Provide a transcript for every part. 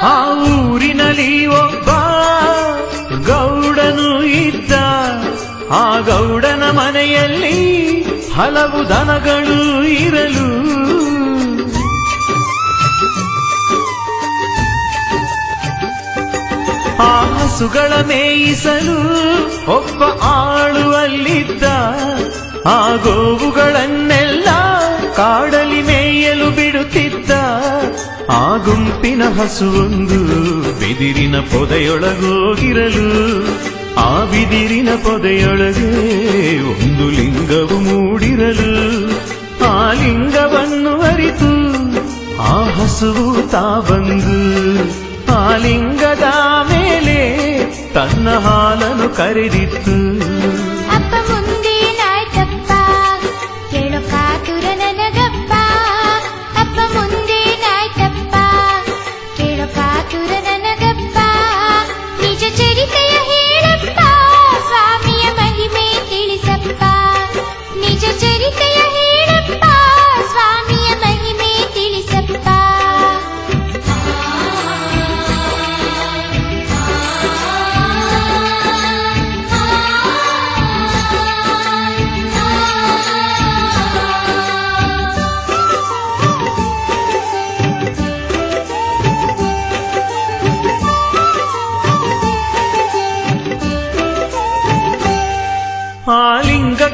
ಊರಿನಲ್ಲಿ ಒಬ್ಬ ಗೌಡನು ಇದ್ದ. ಆ ಗೌಡನ ಮನೆಯಲ್ಲಿ ಹಲವು ದನಗಳು ಇರಲು. ಆ ಹಸುಗಳ ಮೇಯಿಸಲು ಒಬ್ಬ ಆಳುವಲ್ಲಿದ್ದ ಆ ಗೋವುಗಳನ್ನೆಲ್ಲ ಗುಂಪಿನ ಹಸುವೊಂದು ಬಿದಿರಿನ ಪೊದೆಯೊಳಗೋಗಿರಲು ಆ ಬಿದಿರಿನ ಪೊದೆಯೊಳಗೆ ಒಂದು ಲಿಂಗವು ಮೂಡಿರಲು ಆ ಲಿಂಗವನ್ನು ಅರಿತು ಆ ಹಸುವು ತಾ ಬಂದು ಆ ಲಿಂಗದ ಮೇಲೆ ತನ್ನ ಹಾಲನ್ನು ಕರೆದಿತ್ತು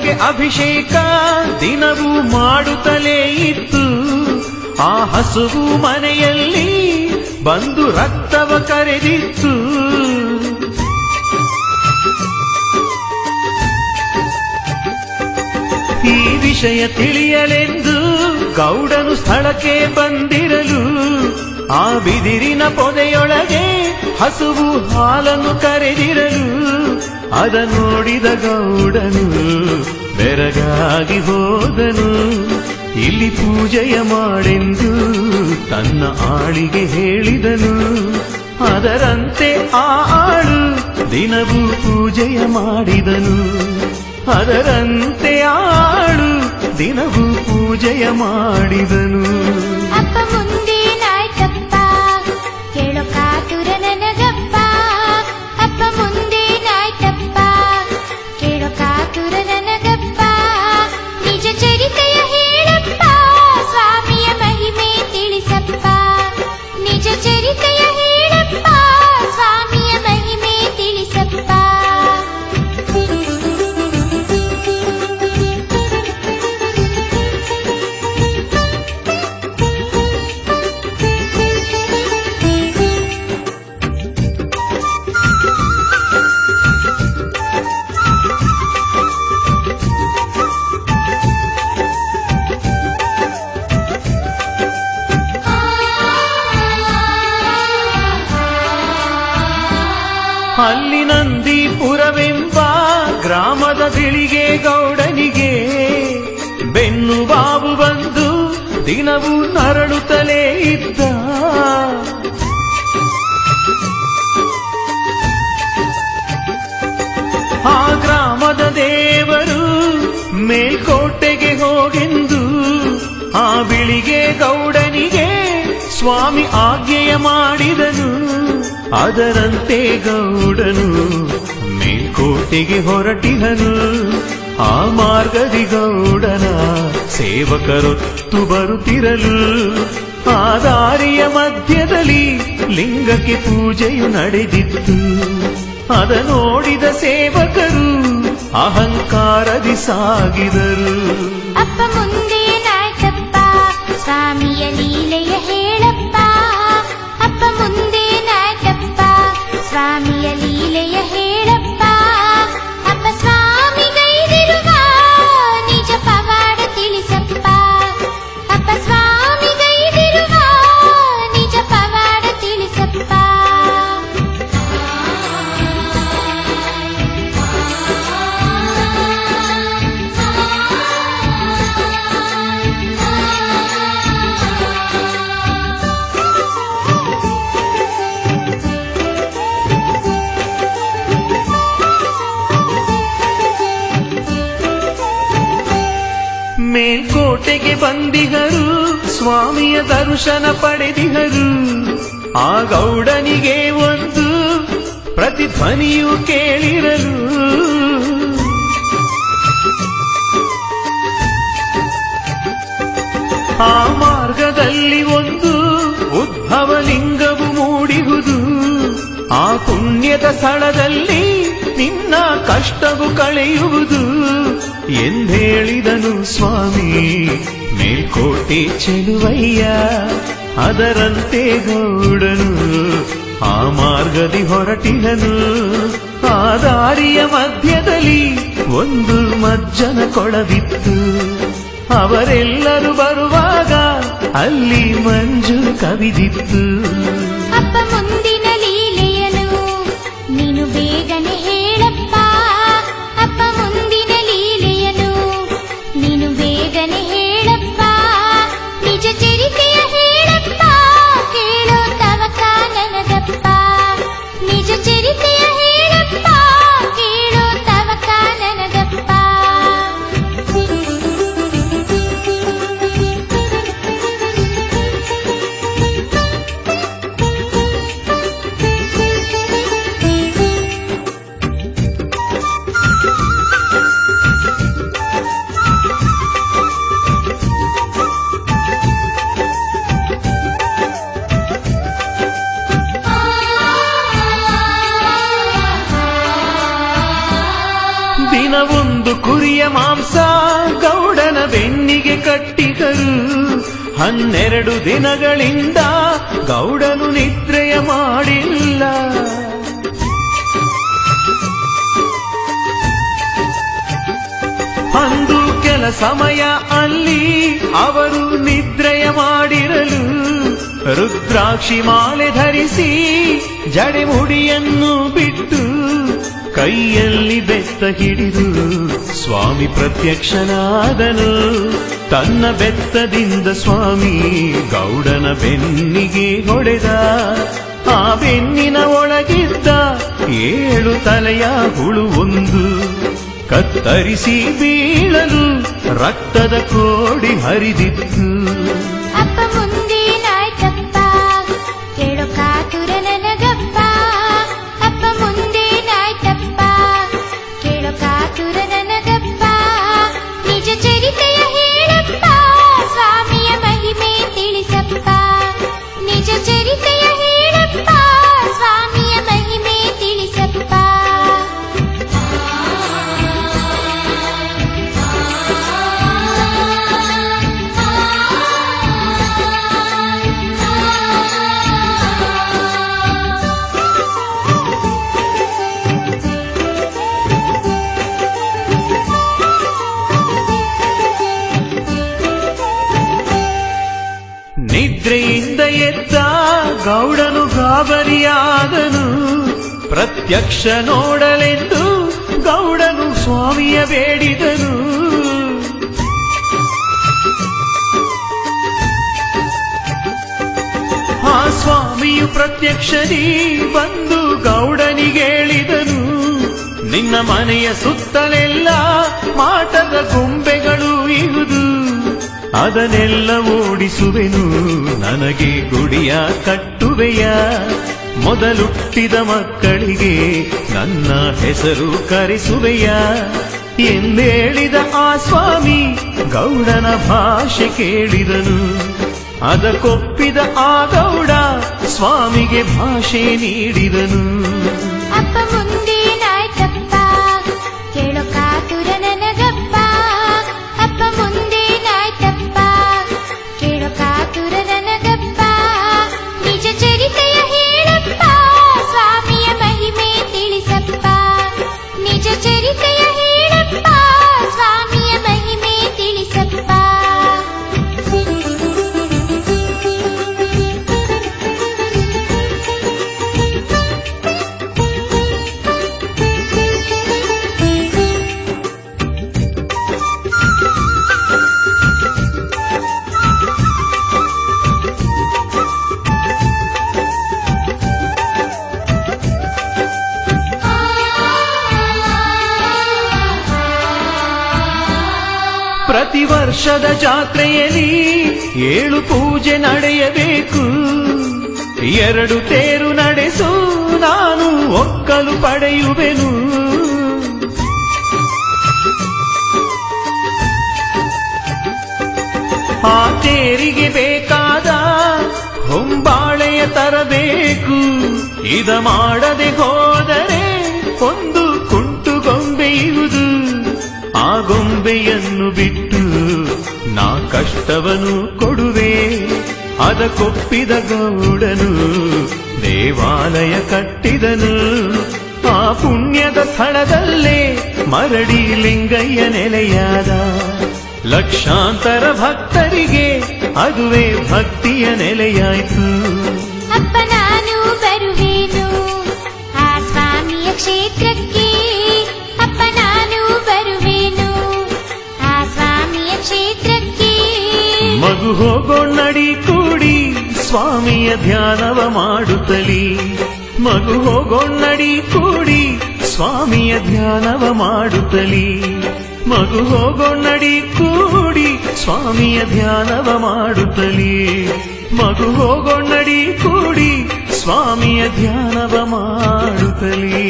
ಲಿಂಗಕ್ಕೆ ಅಭಿಷೇಕ ದಿನವೂ ಮಾಡುತ್ತಲೇ ಇತ್ತು. ಆ ಹಸುವು ಮನೆಯಲ್ಲಿ ಬಂದು ರಕ್ತವ ಕರೆದಿತ್ತು. ಈ ವಿಷಯ ತಿಳಿಯಲೆಂದು ಗೌಡನು ಸ್ಥಳಕ್ಕೆ ಬಂದಿರಲು, ಆ ಬಿದಿರಿನ ಪೊದೆಯೊಳಗೆ ಹಸುವು ಹಾಲನ್ನು ಕರೆದಿರಲು. ಅದ ನೋಡಿದ ಗೌಡನು, ಬೆರಗಾಗಿ ಹೋದನು. ಇಲ್ಲಿ ಪೂಜೆಯ ಮಾಡೆಂದು ತನ್ನ ಆಳಿಗೆ ಹೇಳಿದನು. ಅದರಂತೆ ಆ ಆಳು ದಿನವೂ ಪೂಜೆಯ ಮಾಡಿದನು. ಅದರಂತೆ ಆಳು ದಿನವೂ ಪೂಜೆಯ ಮಾಡಿದನು. ಬಿಳಿಗೆ ಗೌಡನಿಗೆ ಬೆನ್ನು ಬಾವು ಬಂದು ದಿನವೂ ನರಳುತ್ತಲೇ ಇದ್ದ. ಆ ಗ್ರಾಮದ ದೇವರು ಮೇಲ್ಕೋಟೆಗೆ ಹೋಗೆಂದು ಆ ಬಿಳಿಗೆ ಗೌಡನಿಗೆ ಸ್ವಾಮಿ ಆಜ್ಞೆಯ ಮಾಡಿದನು. ಅದರಂತೆ ಗೌಡನು ಮೇಲ್ಕೋಟೆಗೆ ಹೊರಟಿಹನು ಆ ಮಾರ್ಗದಿ ಗೌಡನ ತು ಬರುತ್ತಿರಲು. ಆ ದಾರಿಯ ಮಧ್ಯದಲ್ಲಿ ಲಿಂಗಕ್ಕೆ ಪೂಜೆಯು ನಡೆದಿತ್ತು. ಅದ ನೋಡಿದ ಸೇವಕರು ಅಹಂಕಾರದಿ ಸಾಗಿದರು. ಅಪ್ಪ ಮುಂದೇನಾಯ್ತಪ್ಪ ಸ್ವಾಮಿಯ ಲೀಲೆಯ ಹೇಳಪ್ಪ. ಅಪ್ಪ ಮುಂದೇನಾಯ್ತಪ್ಪ ಸ್ವಾಮಿಯ ಬಂದಿಗರು, ಸ್ವಾಮಿಯ ದರ್ಶನ ಪಡೆದಿಗರು. ಆ ಗೌಡನಿಗೆ ಒಂದು ಪ್ರತಿಧ್ವನಿಯು ಕೇಳಿರಲು. ಆ ಮಾರ್ಗದಲ್ಲಿ ಒಂದು ಉದ್ಭವ ಲಿಂಗವು ಮೂಡಿಹುದು. ಆ ಪುಣ್ಯದ ಸ್ಥಳದಲ್ಲಿ ನಿನ್ನ ಕಷ್ಟವು ಕಳೆಯುವುದು. ಎಂದೇಳಿದನು ಸ್ವಾಮಿ, ಮೇಲ್ಕೋಟೆ ಚೆಲುವಯ್ಯ, ಅದರಂತೆ ಗೌಡನು, ಆ ಮಾರ್ಗದಿ ಹೊರಟಿದನು. ಆ ದಾರಿಯ ಮಧ್ಯದಲ್ಲಿ ಒಂದು ಮಜ್ಜನ ಕೊಳವಿತ್ತು. ಅವರೆಲ್ಲರೂ ಬರುವಾಗ ಅಲ್ಲಿ ಮಂಜು ಕವಿದಿತ್ತು. ಹನ್ನೆರಡು ದಿನಗಳಿಂದ ಗೌಡನು ನಿದ್ರೆಯ ಮಾಡಿಲ್ಲ. ಅಂದು ಕೆಲ ಸಮಯ ಅಲ್ಲಿ ಅವರು ನಿದ್ರೆಯ ಮಾಡಿರಲು ರುದ್ರಾಕ್ಷಿ ಮಾಲೆ ಧರಿಸಿ ಜಡೆಮುಡಿಯನ್ನು ಕೈಯಲ್ಲಿ ಬೆತ್ತ ಹಿಡಿದು ಸ್ವಾಮಿ ಪ್ರತ್ಯಕ್ಷನಾದನು. ತನ್ನ ಬೆತ್ತದಿಂದ ಸ್ವಾಮಿ ಗೌಡನ ಬೆನ್ನಿಗೆ ಹೊಡೆದ. ಆ ಬೆನ್ನಿನ ಒಳಗಿದ್ದ ಏಳು ತಲೆಯ ಹುಳು ಒಂದು ಕತ್ತರಿಸಿ ಬೀಳಲು ರಕ್ತದ ಕೋಡಿ ಹರಿದಿತ್ತು. ಎದ್ದ ಗೌಡನು ಗಾಬರಿಯಾದನು. ಪ್ರತ್ಯಕ್ಷ ನೋಡಲೆಂದು ಗೌಡನು ಸ್ವಾಮಿಯ ಬೇಡಿದನು. ಆ ಸ್ವಾಮಿಯು ಪ್ರತ್ಯಕ್ಷನಿ ಬಂದು ಗೌಡನಿಗೇಳಿದನು. ನಿನ್ನ ಮನೆಯ ಸುತ್ತಲೆಲ್ಲ ಅದನ್ನೆಲ್ಲ ಓಡಿಸುವೆನು. ನನಗೆ ಗುಡಿಯ ಕಟ್ಟುವೆಯ. ಮೊದಲುಟ್ಟಿದ ಮಕ್ಕಳಿಗೆ ನನ್ನ ಹೆಸರು ಕರೆಸುವೆಯ. ಎಂದೇಳಿದ ಆ ಸ್ವಾಮಿ ಗೌಡನ ಭಾಷೆ ಕೇಳಿದನು. ಅದಕ್ಕೊಪ್ಪಿದ ಆ ಗೌಡ ಸ್ವಾಮಿಗೆ ಭಾಷೆ ನೀಡಿದನು. ಪ್ರತಿ ವರ್ಷದ ಜಾತ್ರೆಯಲ್ಲಿ ಏಳು ಪೂಜೆ ನಡೆಯಬೇಕು. ಎರಡು ತೇರು ನಡೆಸು, ನಾನು ಒಕ್ಕಲು ಪಡೆಯುವೆನು. ಆ ತೇರಿಗೆ ಬೇಕಾದ ಹೊಂಬಾಳೆಯ ತರಬೇಕು. ಇದ ಮಾಡದೆ ಹೋದರೆ ಒಂದು ಕುಂಟು ಗೊಂಬೆಯುವುದು ಆ ಗೊಂಬೆಯನ್ನು ಬಿಟ್ಟು ಕಷ್ಟವನು ಕೊಡುವೆ, ಅದಕ್ಕೊಪ್ಪಿದ ಗೌಡನು, ದೇವಾಲಯ ಕಟ್ಟಿದನು. ಆ ಪುಣ್ಯದ ಸ್ಥಳದಲ್ಲೇ ಮರಡಿ ಲಿಂಗಯ್ಯ ನೆಲೆಯಾದ. ಲಕ್ಷಾಂತರ ಭಕ್ತರಿಗೆ ಅದುವೇ ಭಕ್ತಿಯ ನೆಲೆಯಾಯ್ತು. ಮಗು ಹೋಗೋಣಡಿ ಕೂಡಿ, ಸ್ವಾಮಿಯ ಧ್ಯಾನವ ಮಾಡುತ್ತಲಿ ಮಗು ಹೋಗೋಣಡಿ ಕೂಡಿ, ಸ್ವಾಮಿಯ ಧ್ಯಾನವ ಮಾಡುತ್ತಲಿ ಮಗು ಹೋಗೋಣಡಿ ಕೂಡಿ, ಸ್ವಾಮಿಯ ಧ್ಯಾನವ ಮಾಡುತ್ತಲಿ ಮಗು ಹೋಗೋಣಡಿ ಕೂಡಿ, ಸ್ವಾಮಿಯ ಧ್ಯಾನವ ಮಾಡುತ್ತಲಿ